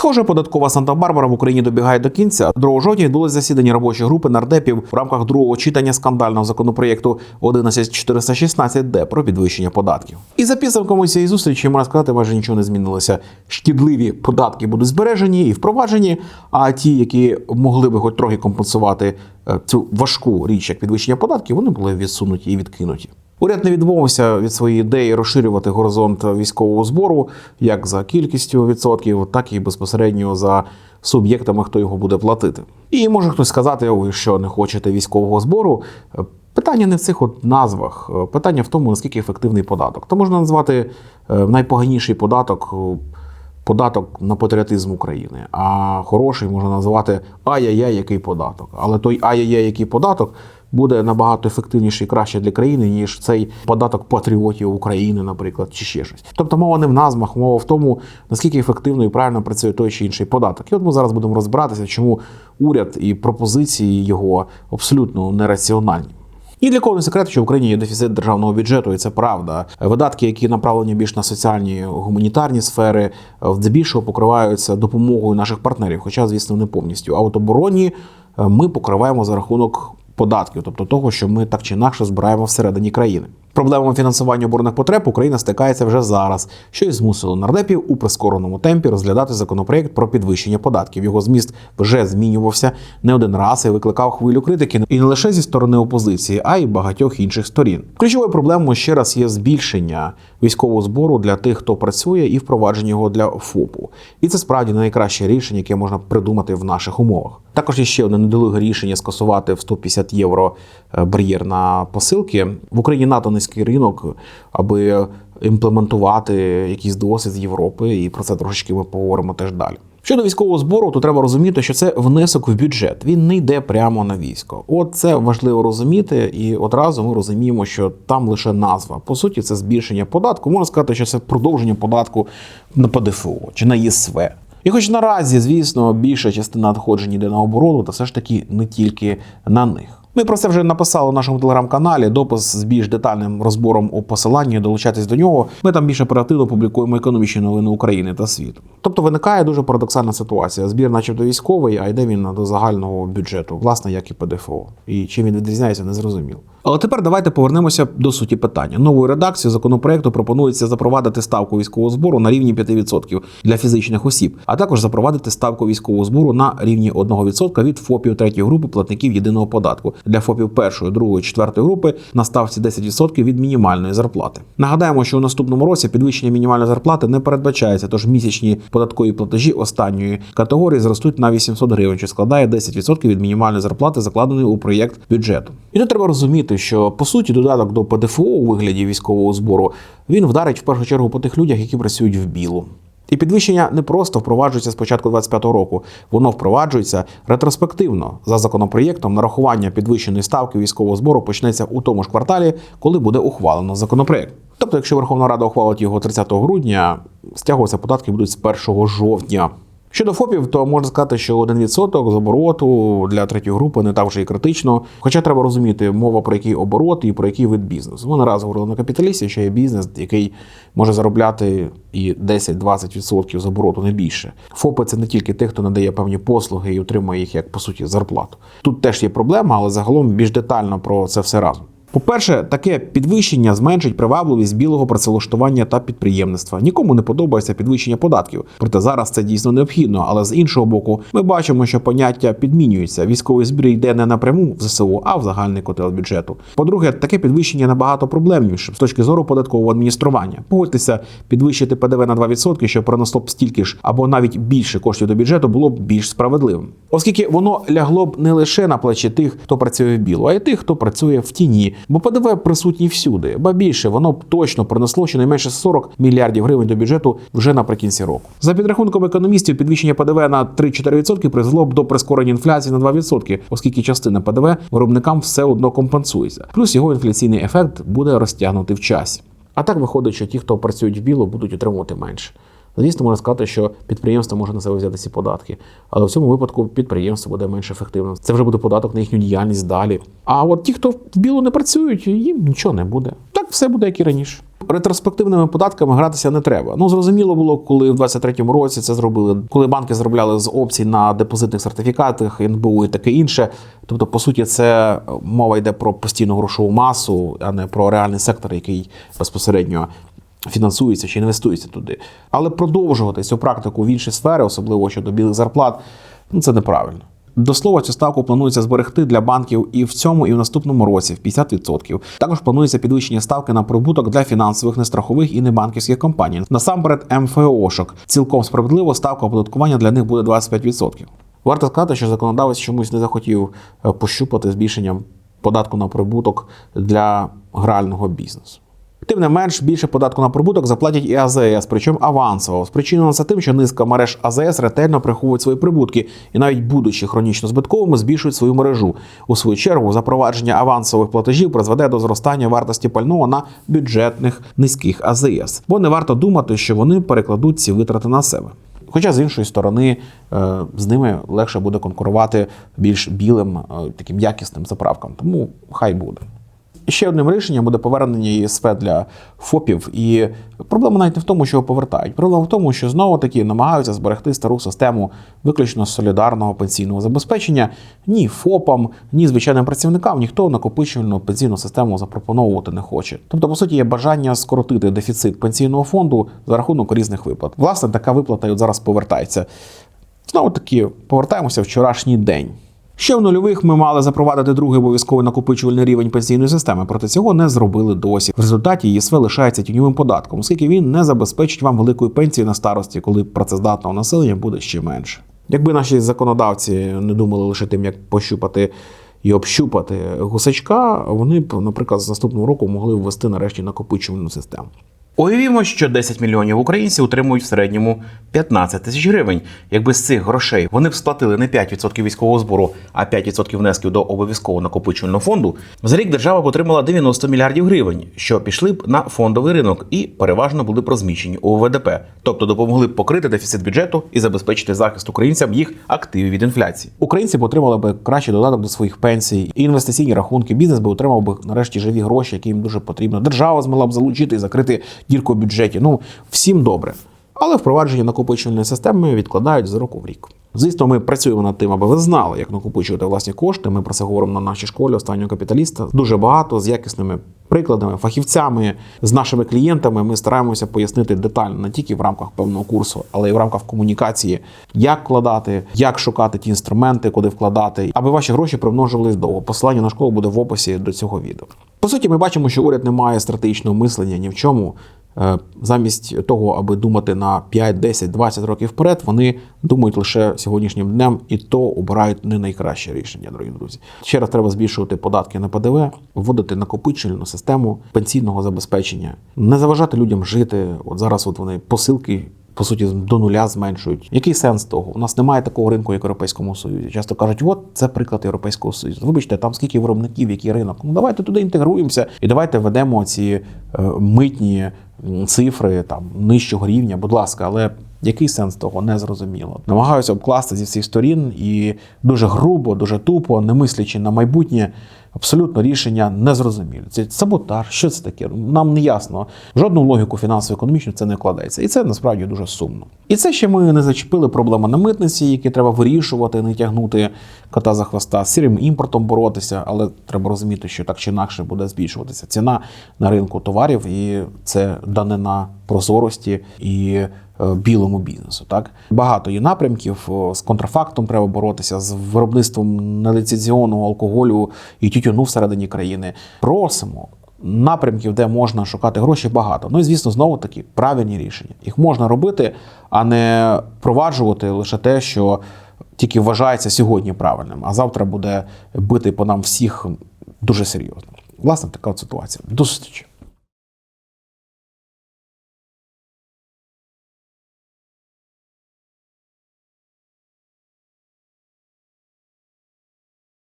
Схоже, податкова Санта-Барбара в Україні добігає до кінця. 2 жовтня відбулось засідання робочої групи нардепів в рамках другого читання скандального законопроєкту 11416-д про підвищення податків. І за підсумками цієї зустрічі можна сказати, майже нічого не змінилося. Шкідливі податки будуть збережені і впроваджені. А ті, які могли би хоч трохи компенсувати е, цю важку річ, як підвищення податків, вони були відсунуті і відкинуті. Уряд не відмовився від своєї ідеї розширювати горизонт військового збору як за кількістю відсотків, так і безпосередньо за суб'єктами, хто його буде платити. І може хтось сказати, що не хочете військового збору. Питання не в цих от назвах, питання в тому, наскільки ефективний податок. То можна назвати е, найпоганіший податок. е, Податок на патріотизм України, а хороший можна назвати ай-яй-яй, який податок. Але той ай-яй-яй, який податок буде набагато ефективніший і краще для країни, ніж цей податок патріотів України, наприклад, чи ще щось. Тобто мова не в назвах, мова в тому, наскільки ефективно і правильно працює той чи інший податок. І от ми зараз будемо розбиратися, чому уряд і пропозиції його абсолютно нераціональні. І для кого не секрет, що в Україні є дефіцит державного бюджету, і це правда. Видатки, які направлені більш на соціальні гуманітарні сфери, здебільшого покриваються допомогою наших партнерів, хоча, звісно, не повністю. А от оборонні е, ми покриваємо за рахунок податків, тобто того, що ми так чи інакше збираємо всередині країни. Проблемами фінансування оборонних потреб Україна стикається вже зараз, що і змусило нардепів у прискореному темпі розглядати законопроєкт про підвищення податків. Його зміст вже змінювався не один раз і викликав хвилю критики і не лише зі сторони опозиції, а й багатьох інших сторін. Ключовою проблемою ще раз є збільшення військового збору для тих, хто працює, і впровадження його для ФОПу. І це справді найкраще рішення, яке можна придумати в наших умовах. Також є ще одне недолуге рішення скасувати в 150 євро е, бар'єр на посилки в Україні НАТО низький ринок, аби імплементувати якийсь досвід з Європи, і про це трошечки ми поговоримо теж далі. Щодо військового збору, то треба розуміти, що це внесок в бюджет. Він не йде прямо на військо. От це важливо розуміти, і одразу ми розуміємо, що там лише назва. По суті, це збільшення податку. Можна сказати, що це продовження податку на ПДФО чи на ЄСВ. І хоч наразі, звісно, більша частина надходжень йде на оборону, та все ж таки не тільки на них. Ми про це вже написали в нашому телеграм-каналі. Допис з більш детальним розбором у посиланні. Долучайтесь до нього. Ми там більш оперативно публікуємо економічні новини України та світу. Тобто виникає дуже парадоксальна ситуація. Збір, начебто, військовий, а йде він до загального бюджету, власне, як і ПДФО. І чим він відрізняється, не зрозуміло. Але тепер давайте повернемося до суті питання. Новою редакцією законопроекту пропонується запровадити ставку військового збору на рівні 5% для фізичних осіб, а також запровадити ставку військового збору на рівні 1% від ФОПів третьої групи платників єдиного податку для ФОПів першої, другої, четвертої групи на ставці 10% від мінімальної зарплати. Нагадаємо, що у наступному році підвищення мінімальної зарплати не передбачається, тож місячні податкові платежі останньої категорії зростуть на 800 гривень, що складає 10% від мінімальної зарплати, закладеної у проєкт бюджету. І тут треба розуміти, що по суті додаток до ПДФО у вигляді військового збору він вдарить в першу чергу по тих людях, які працюють в білу. І підвищення не просто впроваджується з початку 25-го року, воно впроваджується ретроспективно. За законопроєктом нарахування підвищеної ставки військового збору почнеться у тому ж кварталі, коли буде ухвалено законопроєкт. Тобто, якщо Верховна Рада ухвалить його 30 грудня, стягуватися податки будуть з 1 жовтня. Щодо ФОПів, то можна сказати, що 1% з обороту для третьої групи не так вже і критично. Хоча треба розуміти, мова про який оборот і про який вид бізнесу. Ми не раз говорили на капіталісті, що є бізнес, який може заробляти і 10-20% з обороту, не більше. ФОПи це не тільки тих, хто надає певні послуги і отримує їх як по суті зарплату. Тут теж є проблема, але загалом більш детально про це все разом. По-перше, таке підвищення зменшить привабливість білого працевлаштування та підприємництва. Нікому не подобається підвищення податків. Проте зараз це дійсно необхідно. Але з іншого боку, ми бачимо, що поняття підмінюється. Військовий збір йде не напряму в ЗСУ, а в загальний котел бюджету. По-друге, таке підвищення набагато проблемніше з точки зору податкового адміністрування. Погодьтеся, підвищити ПДВ на 2%, що принесло б стільки ж або навіть більше коштів до бюджету, було б більш справедливим, оскільки воно лягло б не лише на плечі тих, хто працює в білу, а й тих, хто працює в тіні. Бо ПДВ присутній всюди, ба більше воно б точно принесло щонайменше 40 мільярдів гривень до бюджету вже наприкінці року. За підрахунком економістів, підвищення ПДВ на 3-4% призвело б до прискорення інфляції на 2%, оскільки частина ПДВ виробникам все одно компенсується. Плюс його інфляційний ефект буде розтягнутий в часі. А так виходить, що ті, хто працюють в біло, будуть отримувати менше. Звісно, можна сказати, що підприємство може на себе взяти ці податки, але в цьому випадку підприємство буде менш ефективним. Це вже буде податок на їхню діяльність далі. А от ті, хто в білу не працюють, їм нічого не буде. Так все буде, як і раніше. ретроспективними податками гратися не треба. Ну зрозуміло було, коли в 23-му році це зробили, коли банки зробляли з опцій на депозитних сертифікатах, НБУ і таке інше. Тобто, по суті, це мова йде про постійну грошову масу, а не про реальний сектор, який безпосередньо фінансується чи інвестується туди. Але продовжувати цю практику в інші сфери, особливо щодо білих зарплат, ну це неправильно. До слова, цю ставку планується зберегти для банків і в цьому, і в наступному році в 50%. Також планується підвищення ставки на прибуток для фінансових, нестрахових і небанківських компаній. Насамперед, МФОшок. Цілком справедливо ставка оподаткування для них буде 25%. Варто сказати, що законодавець чомусь не захотів е, пощупати збільшенням податку на прибуток для грального бізнесу. Тим не менш, більше податку на прибуток заплатять і АЗС, причому авансово. Спричинено це тим, що низка мереж АЗС ретельно приховують свої прибутки і навіть будучи хронічно збитковими, збільшують свою мережу. У свою чергу, запровадження авансових платежів призведе до зростання вартості пального на бюджетних низьких АЗС. Бо не варто думати, що вони перекладуть ці витрати на себе. Хоча з іншої сторони е, з ними легше буде конкурувати більш білим, е, таким якісним заправкам. Тому хай буде. Ще одним рішенням буде повернення ЄСВ для ФОПів. І проблема навіть не в тому, що його повертають. Проблема в тому, що знову таки намагаються зберегти стару систему виключно солідарного пенсійного забезпечення. Ні ФОПам, ні звичайним працівникам ніхто накопичувальну пенсійну систему запропоновувати не хоче. Тобто, по суті, є бажання скоротити дефіцит пенсійного фонду за рахунок різних виплат. Власне, така виплата і от зараз повертається. Знову таки повертаємося вчорашній день. Ще в нульових ми мали запровадити другий обов'язковий накопичувальний рівень пенсійної системи, проте цього не зробили досі. В результаті ЄСВ лишається тіньовим податком, оскільки він не забезпечить вам великої пенсії на старості, коли працездатного населення буде ще менше. Якби наші законодавці не думали лише тим, як пощупати і общупати гусачка, вони б, наприклад, з наступного року могли ввести нарешті накопичувальну систему. Уявімо, що 10 мільйонів українців отримують в середньому 15 тисяч гривень. Якби з цих грошей вони б сплатили не 5% військового збору, а 5% внесків до обов'язкового накопичувального фонду, за рік держава б отримала 90 мільярдів гривень, що пішли б на фондовий ринок і переважно були б розміщені у ВДП, тобто допомогли б покрити дефіцит бюджету і забезпечити захист українцям їх активів від інфляції. Українці б отримали б кращий додаток до своїх пенсій, інвестиційні рахунки. Бізнес би отримав би нарешті живі гроші, які їм дуже потрібно. Держава змогла б залучити і закрити дірку в бюджеті. Ну всім добре. Але впровадження накопичувальної системи відкладають з року в рік. Звісно, ми працюємо над тим, аби ви знали, як накопичувати власні кошти. Ми про це говоримо на нашій школі останнього капіталіста. Дуже багато з якісними прикладами, фахівцями, з нашими клієнтами. Ми стараємося пояснити детально не тільки в рамках певного курсу, але й в рамках комунікації, як вкладати, як шукати ті інструменти, куди вкладати, аби ваші гроші примножувались довго. Посилання на школу буде в описі до цього відео. По суті, ми бачимо, що уряд не має стратегічного мислення ні в чому. Е, Замість того, аби думати на 5, 10, 20 років вперед, вони думають лише сьогоднішнім днем, і то обирають не найкраще рішення, дорогі друзі. Ще раз треба збільшувати податки на ПДВ, вводити накопичувальну систему пенсійного забезпечення, не заважати людям жити. От зараз от вони посилки. По суті, до нуля зменшують. Який сенс того? У нас немає такого ринку, як в Європейському Союзі. Часто кажуть, от це приклад Європейського Союзу. Вибачте, там скільки виробників, який ринок. Ну давайте туди інтегруємося і давайте ведемо ці е, митні цифри там нижчого рівня. Будь ласка, але який сенс того не зрозуміло. Намагаюся обкласти зі всіх сторін і дуже грубо, дуже тупо, не мислячи на майбутнє. Абсолютно рішення незрозумілі. Це саботаж. Що це таке? Нам не ясно. Жодну логіку фінансово-економічну це не вкладається. І це насправді дуже сумно. І це ще ми не зачепили проблеми на митниці, які треба вирішувати, не тягнути кота за хвоста, з сірим імпортом боротися, але треба розуміти, що так чи інакше буде збільшуватися ціна на ринку товарів, і це данина прозорості і білому бізнесу. Так багато є напрямків. З контрафактом треба боротися, з виробництвом неліцензіонного алкоголю і тютюну всередині країни. Просимо. Напрямків, де можна шукати гроші, багато. Ну і звісно, знову таки правильні рішення. Їх можна робити, а не впроваджувати лише те, що тільки вважається сьогодні правильним, а завтра буде бити по нам всіх дуже серйозно. Власне, така от ситуація. До зустрічі.